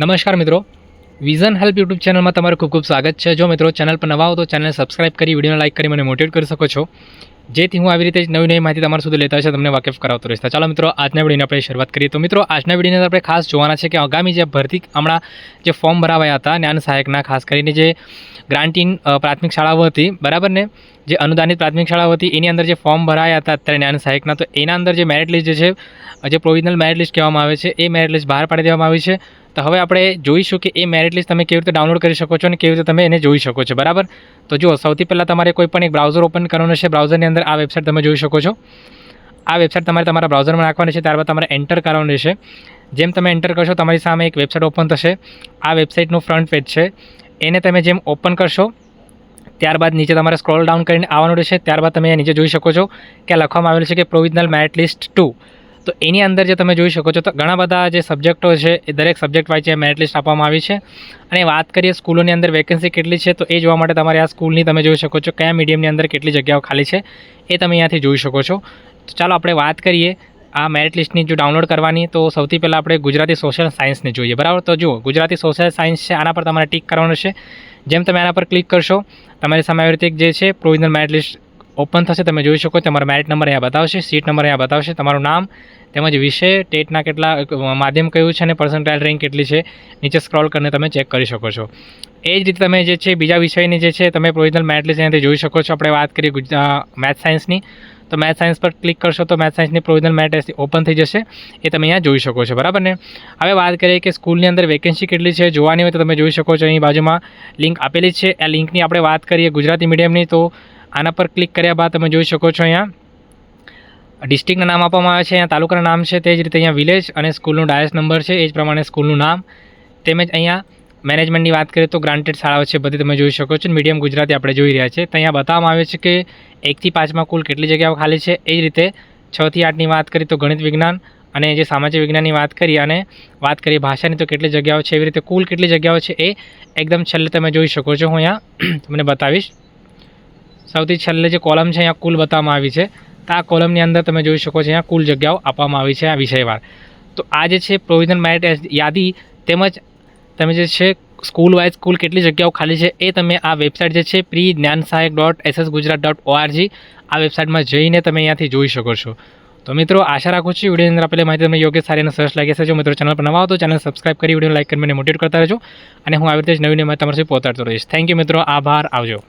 નમસ્કાર મિત્રો. Vision help YouTube ચેનલમાં તમારું ખૂબ ખૂબ સ્વાગત છે. જો મિત્રો ચેનલ પર નવા હો તો ચેનલ સબસ્ક્રાઇબ કરી વિડીયોને લાઇક કરી મને મોટિવેટ કરી શકો છો. જેથી હું આવી રીતે જ નવી નવી માહિતી તમારા સુધી લેતા હશે તમને વાકેફ કરાવતો રહીશ. ચાલો મિત્રો, આજના વિડીયોની આપણે શરૂઆત કરીએ. તો મિત્રો, આજના વિડીયોની આપણે ખાસ જોવાના છે કે આગામી જે ભરતી હમણાં જે ફોર્મ ભરાવાયા હતા જ્ઞાન સહાયકના, ખાસ કરીને જે ગ્રાન્ટીન પ્રાથમિક શાળાઓ હતી, બરાબર ને? જે અનુદાનિત પ્રાથમિક શાળાઓ હતી, એની અંદર જે ફોર્મ ભરાયા હતા અત્યારે જ્ઞાન સહાયકના, તો એના અંદર જે મેરિટ લિસ્ટ જે છે, જે પ્રોવિઝનલ મેરિટ લિસ્ટ કહેવામાં આવે છે, એ મેરિટ લિસ્ટ બહાર પાડી દેવામાં આવી છે. તો હવે આપણે જોઈશું કે એ મેરિટ લિસ્ટ તમે કેવી રીતે ડાઉનલોડ કરી શકો છો અને કેવી રીતે તમે એને જોઈ શકો છો, બરાબર? તો જુઓ, સૌથી પહેલાં તમારે કોઈ પણ એક બ્રાઉઝર ઓપન કરવાનું છે બ્રાઉઝરની અંદર આ વેબસાઇટ તમે જોઈ શકો છો. આ વેબસાઇટ તમારે તમારા બ્રાઉઝરમાં નાખવાની છે, ત્યારબાદ તમારે એન્ટર કરવાનું રહેશે. જેમ તમે એન્ટર કરશો, તમારી સામે એક વેબસાઇટ ઓપન થશે. આ વેબસાઇટનું ફ્રન્ટ પેજ છે. એને તમે જેમ ઓપન કરશો ત્યારબાદ નીચે તમારે સ્ક્રોલ ડાઉન કરીને આવવાનું રહેશે. ત્યારબાદ તમે નીચે જોઈ શકો છો કે લખવામાં આવેલું છે કે પ્રોવિઝનલ મેરિટ લિસ્ટ ટુ તો એની અંદર જે તમે જોઈ શકો છો, તો ઘણા બધા જે સબ્જેક્ટો છે, એ દરેક સબ્જેક્ટ વાઇઝ મેરિટ લિસ્ટ આપવામાં આવી છે. અને વાત કરીએ સ્કૂલોની અંદર વેકેન્સી કેટલી છે, તો એ જોવા માટે તમારે આ સ્કૂલની તમે જોઈ શકો છો કયા મીડિયમની અંદર કેટલી જગ્યાઓ ખાલી છે, એ તમે અહીંયાથી જોઈ શકો છો. ચાલો આપણે વાત કરીએ આ મેરિટ લિસ્ટની જો ડાઉનલોડ કરવાની, તો સૌથી પહેલાં આપણે ગુજરાતી સોશિયલ સાયન્સને જોઈએ. બરાબર? તો જુઓ, ગુજરાતી સોશિયલ સાયન્સ છે, આના પર તમારે ટીક કરવાનું છે. જેમ તમે આના પર ક્લિક કરશો, તમારી સામે આવી રીતે જે છે પ્રોવિઝનલ મેરિટ લિસ્ટ ઓપન થશે. તમે જોઈ શકો તમારો મેરિટ નંબર અહીંયા બતાવશે સીટ નંબર અહીંયા બતાવશે, તમારું નામ, તેમજ વિષય, ટેટના કેટલા માધ્યમ કયું છે, અને પર્સન્ટાઇલ રેન્ક કેટલી છે, નીચે સ્ક્રોલ કરીને તમે ચેક કરી શકો છો. એ જ રીતે તમે જે છે, બીજા વિષયની જે છે, તમે પ્રોવિઝનલ મેરિટ લિસ્ટ અહીંયાથી જોઈ શકો છો. આપણે વાત કરીએ મેથ સાયન્સની તો મેથ સાયન્સ પર ક્લિક કરશો તો મેથ સાયન્સની પ્રોવિઝનલ મેરિટ લિસ્ટ ઓપન થઈ જશે. એ તમે અહીંયા જોઈ શકો છો, બરાબર ને? હવે વાત કરીએ કે સ્કૂલની અંદર વેકેન્સી કેટલી છે, જોવાની હોય તો તમે જોઈ શકો છો, અહીં બાજુમાં લિંક આપેલી છે. આ લિંકની આપણે વાત કરીએ ગુજરાતી મીડિયમની તો આના પર ક્લિક કર્યા બાદ તમે જોઈ શકો છો અહીંયા ડિસ્ટ્રિક્ટના નામ આપવામાં આવે છે, અહીંયા તાલુકાના નામ છે, તે જ રીતે અહીંયા વિલેજ અને સ્કૂલનું ડાયસ નંબર છે, એ જ પ્રમાણે સ્કૂલનું નામ. તેમજ અહીંયા મેનેજમેન્ટની વાત કરીએ તો ગ્રાન્ટેડ શાળાઓ છે, બધી તમે જોઈ શકો છો. મીડિયમ ગુજરાતી આપણે જોઈ રહ્યા છે તો અહીંયા બતાવવામાં આવે છે કે એકથી પાંચમાં કુલ કેટલી જગ્યાઓ ખાલી છે? એ જ રીતે છથી આઠની વાત કરીએ તો ગણિત વિજ્ઞાન અને જે સામાજિક વિજ્ઞાનની વાત કરી અને વાત કરીએ ભાષાની, તો કેટલી જગ્યાઓ છે, એવી રીતે કુલ કેટલી જગ્યાઓ છે એ એકદમ છેલ્લે તમે જોઈ શકો છો. હું અહીંયા તમને બતાવીશ. સૌથી છેલ્લે જે કોલમ છે, અહીંયા કુલ બતાવવામાં આવી છે. તો આ કોલમની અંદર તમે જોઈ શકો છો, અહીંયા કુલ જગ્યાઓ આપવામાં આવી છે આ વિષયવાર. તો આ જે છે પ્રોવિઝન મેરિટ યાદી તેમજ તમે જે છે સ્કૂલ વાઇઝ સ્કૂલ કેટલી જગ્યાઓ ખાલી છે એ તમે આ વેબસાઇટ જે છે pre Gyan Sahayak dot SS Gujarat dot O R G આ વેબસાઇટમાં જઈને તમે અહીંયાથી જોઈ શકો છો. તો મિત્રો, આશા રાખું છું, વિડીયોની અંદર આપેલી માહિતી તમને યોગ્ય, સારી અને સરસ લાગે છે જો મિત્રો ચેનલ પર નવા તો ચેનલ સબસ્ક્રાઇબ કરી વીડિયો લાઇક કરીને મોટિવેટ કરતા રહેજો. અને હું આવી રીતે જ નવી નવી તમારા પહોંચાડતો રહીશ. થેન્ક યુ મિત્રો, આભાર, આવજો.